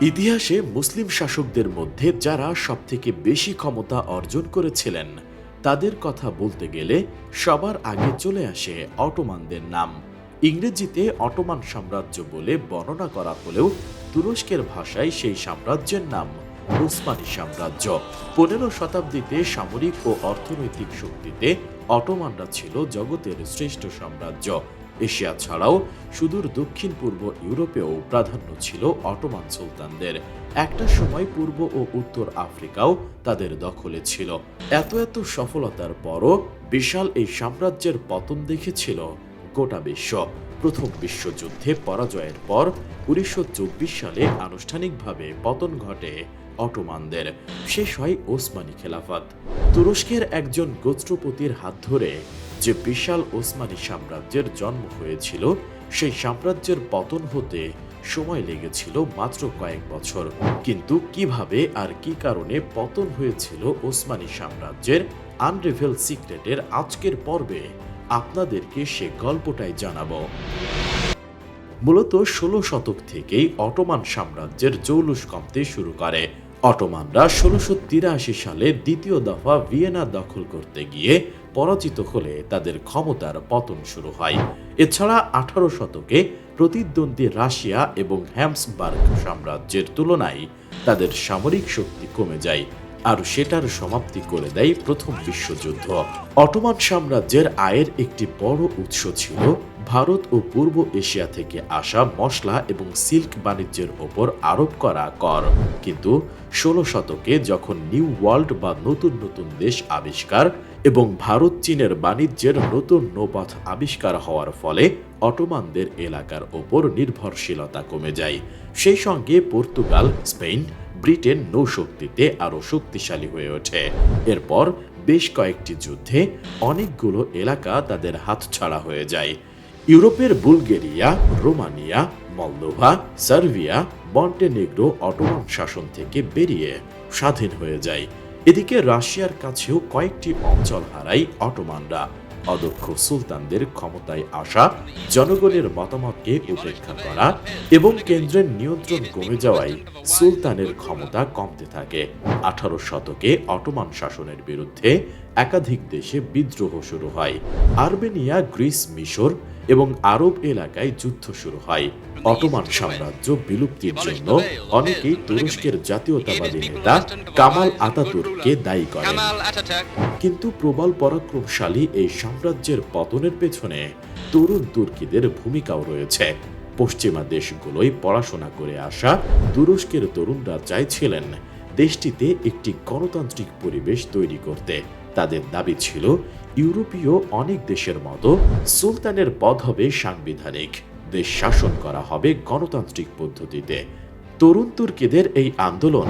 ইতিহাসে মুসলিম শাসকদের মধ্যে যারা সবথেকে বেশি ক্ষমতা অর্জন করেছিলেন, তাদের কথা বলতে গেলে সবার আগে চলে আসে অটোমানদের নাম। ইংরেজিতে অটোমান সাম্রাজ্য বলে বর্ণনা করা হলেও তুরস্কের ভাষায় সেই সাম্রাজ্যের নাম উসমানী সাম্রাজ্য। পনেরো শতাব্দীতে সামরিক ও অর্থনৈতিক শক্তিতে অটোমানরা ছিল জগতের শ্রেষ্ঠ সাম্রাজ্য। এশিয়া ছাড়াও সুদূর দক্ষিণ পূর্ব ইউরোপেও প্রাধান্য ছিল অটোমান সুলতানদের। একটা সময় পূর্ব ও উত্তর আফ্রিকাও তাদের দখলে ছিল। এত এত সফলতার পরও বিশাল এই সাম্রাজ্যের পতন দেখেছিল গোটা বিশ্ব। প্রথম বিশ্বযুদ্ধে পরাজয়ের পর উনিশশো চব্বিশ সালে আনুষ্ঠানিকভাবে পতন ঘটে অটোমানদের। শেষ হয় ওসমানী খেলাফত। তুরস্কের একজন গোত্রপতির হাত ধরে যে বিশাল ওসমানী সাম্রাজ্যের জন্ম হয়েছিল, সেই সাম্রাজ্যের পতন হতে সময় লেগেছিল মাত্র কয়েক বছর। কিন্তু কীভাবে আর কি কারণে পতন হয়েছিল ওসমানী সাম্রাজ্যের আনরিভেল সিক্রেটের আজকের পর্বে, আপনাদেরকে সে গল্পটাই জানাব। মূলত ষোলো শতক থেকেই অটোমান সাম্রাজ্যের জৌলুস কমতে শুরু করে। অটোমানরা ষোলোশো সালে দ্বিতীয় দফা ভিয়েনা দখল করতে গিয়ে পরাজিত হলে তাদের ক্ষমতার পতন শুরু হয়। এছাড়া আঠারো শতকে প্রতিদ্বন্দ্বী রাশিয়া এবং হ্যামসবার্গ সাম্রাজ্যের তুলনায় তাদের সামরিক শক্তি কমে যায় আর সেটার সমাপ্তি করে দেয় প্রথম বিশ্বযুদ্ধ। অটোমান সাম্রাজ্যের আয়ের একটি বড় উৎস ছিল ভারত ও পূর্ব এশিয়া থেকে আসা মশলা এবং সিল্ক বাণিজ্যের ওপর আরোপ করা কর। কিন্তু ষোলো শতকে যখন নিউ ওয়ার্ল্ড বা নতুন নতুন দেশ আবিষ্কার এবং ভারত চীনের বাণিজ্যের নতুন নৌপথ আবিষ্কার হওয়ার ফলে অটোমানদের এলাকার ওপর নির্ভরশীলতা কমে যায়। সেই সঙ্গে পর্তুগাল, স্পেন, ব্রিটেন নৌশক্তিতে আরও শক্তিশালী হয়ে ওঠে। এরপর বেশ কয়েকটি যুদ্ধে অনেকগুলো এলাকা তাদের হাতছাড়া হয়ে যায়। ইউরোপের Bulgaria, Romania, Moldova, Serbia, Montenegro Ottoman শাসন থেকে বেরিয়ে স্বাধীন হয়ে যায়। এদিকে রাশিয়ার কাছেও কয়েকটি অঞ্চল হারায় অটোমানরা। অদক্ষ সুলতানদের ক্ষমতায় আসা, জনগণের মতামতকে উপেক্ষা করা এবং কেন্দ্রের নিয়ন্ত্রণ কমে যাওয়ায় সুলতানের ক্ষমতা কমতে থাকে। আঠারো শতকে অটোমান শাসনের বিরুদ্ধে একাধিক দেশে বিদ্রোহ শুরু হয়। আর্মেনিয়া গ্রিস মিশর এবং আরব এলাকায় যুদ্ধ শুরু হয়। অটোমান সাম্রাজ্য বিলুপ্তির জন্য অনেকেই তুরস্কের জাতীয়তাবাদী নেতা কামাল আতাতুর্ককে দায়ী করেন। কিন্তু প্রবল পরাক্রমশালী এই সাম্রাজ্যের পতনের পেছনে তরুণ তুর্কিদের ভূমিকাও রয়েছে। পশ্চিমা দেশগুলোই পড়াশোনা করে আসা তুরস্কের তরুণরা চাইছিলেন দেশটিতে একটি গণতান্ত্রিক পরিবেশ তৈরি করতে। তাদের দাবি ছিল, ইউরোপীয় অনেক দেশের মতো সুলতানের পদ হবে সাংবিধানিক। দেশ শাসন করা হবে গণতান্ত্রিক পদ্ধতিতে। তরুণ তুর্কিদের এই আন্দোলন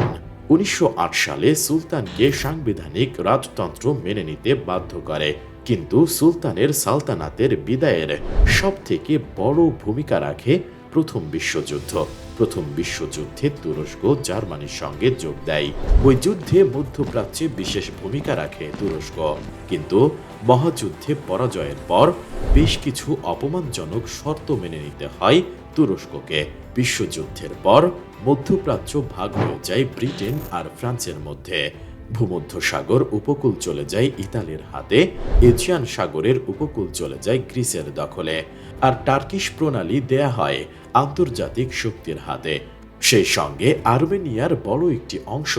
উনিশশো আট সালে সুলতানকে সাংবিধানিক রাজতন্ত্র মেনে নিতে বাধ্য করে। কিন্তু সুলতানের সালতানাতের বিদায়ের সবথেকে বড় ভূমিকা রাখে প্রথম বিশ্বযুদ্ধ। প্রথম বিশ্বযুদ্ধে তুরস্ক জার্মানির সঙ্গে যোগ দেয়। ওই যুদ্ধে মধ্যপ্রাচ্যে বিশেষ ভূমিকা রাখে তুরস্ক। কিন্তু মহাযুদ্ধে পরাজয়ের পর বেশ কিছু অপমানজনক শর্ত মেনে নিতে হয় তুরস্ককে। বিশ্বযুদ্ধের পর মধ্যপ্রাচ্য ভাগ হয়ে যায় ব্রিটেন আর ফ্রান্সের মধ্যে। ভূমধ্যসাগর উপকূল চলে যায় ইতালির হাতে এজিয়ান সাগরের উপকূল চলে যায় গ্রিসের দখলে। আর টার্কিশ প্রণালী দেয়া হয় আন্তর্জাতিক শক্তির হাতে। সেই সঙ্গে আর্মেনিয়ার বড় একটি অংশ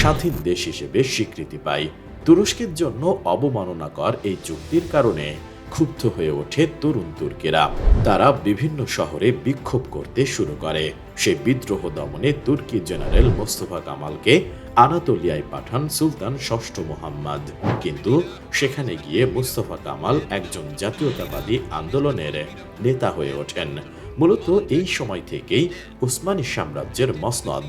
স্বাধীন দেশ হিসেবে স্বীকৃতি পায়। তুরস্কের জন্য অবমাননাকর এই চুক্তির কারণে ক্ষুব্ধ হয়ে ওঠে তরুণ তুর্কিরা। তারা বিভিন্ন শহরে বিক্ষোভ করতে শুরু করে। সে বিদ্রোহ দমনে তুর্কি জেনারেল মোস্তফা কামালকে আনাতোলিয়ায় পাঠান সুলতান ষষ্ঠ মোহাম্মদ। কিন্তু সেখানে গিয়ে মুস্তফা কামাল একজন জাতীয়তাবাদী আন্দোলনের নেতা হয়ে ওঠেন। মূলত এই সময় থেকেই উসমানী সাম্রাজ্যের মসনদ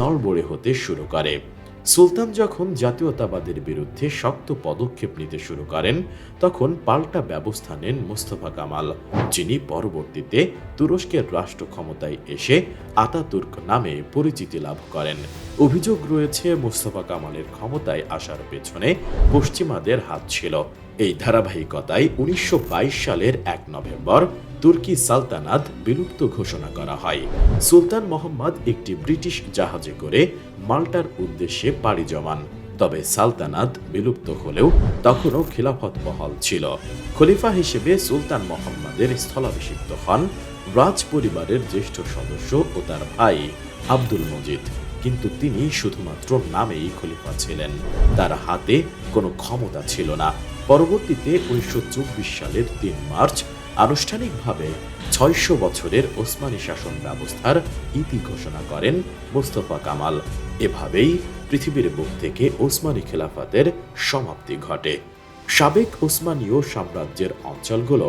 নড়বড়ে হতে শুরু করে। সুলতান যখন জাতীয়তাবাদের বিরুদ্ধে শক্ত পদক্ষেপ নিতে শুরু করেন, তখন পাল্টা ব্যবস্থা নেন মুস্তফা কামাল, যিনি পরবর্তীতে তুরস্কের রাষ্ট্র ক্ষমতায় এসে আতাতুর্ক নামে পরিচিতি লাভ করেন। অভিযোগ রয়েছে, মুস্তফা কামালের ক্ষমতায় আসার পেছনে পশ্চিমাদের হাত ছিল। এই ধারাবাহিকতায় উনিশশো বাইশ সালের এক নভেম্বর তুর্কি সালতানাত বিলুপ্ত ঘোষণা করা হয়। সুলতান মোহাম্মদ একটি ব্রিটিশ জাহাজে করে মাল্টার উদ্দেশ্যে পাড়ি জমান। তবে সালতানাত বিলুপ্ত হলেও তখনও খিলাফত বহাল ছিল। খলিফা হিসেবে সুলতান মোহাম্মদের স্থলাভিষিক্ত হন রাজ পরিবারের জ্যেষ্ঠ সদস্য ও তার ভাই আব্দুল মজিদ। কিন্তু তিনি শুধুমাত্র নামেই খলিফা ছিলেন। তার হাতে কোনো ক্ষমতা ছিল না। পরবর্তীতে উনিশশো চব্বিশ সালের তিন মার্চ আনুষ্ঠানিকভাবে ছয়শো বছরের ওসমানী শাসন ব্যবস্থার ইতি ঘোষণা করেন মোস্তফা কামাল। এভাবেই পৃথিবীর বুক থেকে ওসমানী খেলাফতের সমাপ্তি ঘটে। সাবেক ওসমানীয় সাম্রাজ্যের অঞ্চলগুলো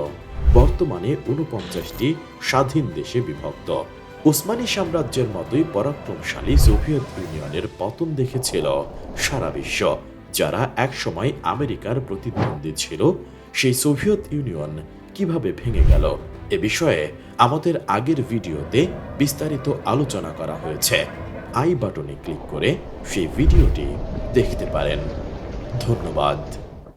বর্তমানে উনপঞ্চাশটি স্বাধীন দেশে বিভক্ত। ওসমানী সাম্রাজ্যের মতোই পরাক্রমশালী সোভিয়েত ইউনিয়নের পতন দেখেছিল সারা বিশ্ব। যারা একসময় আমেরিকার প্রতিদ্বন্দ্বী ছিল, সেই সোভিয়েত ইউনিয়ন কীভাবে ভেঙে গেল? এ বিষয়ে আমাদের আগের ভিডিওতে বিস্তারিত আলোচনা করা হয়েছে। আই বাটনে ক্লিক করে সেই ভিডিওটি দেখতে পারেন। ধন্যবাদ।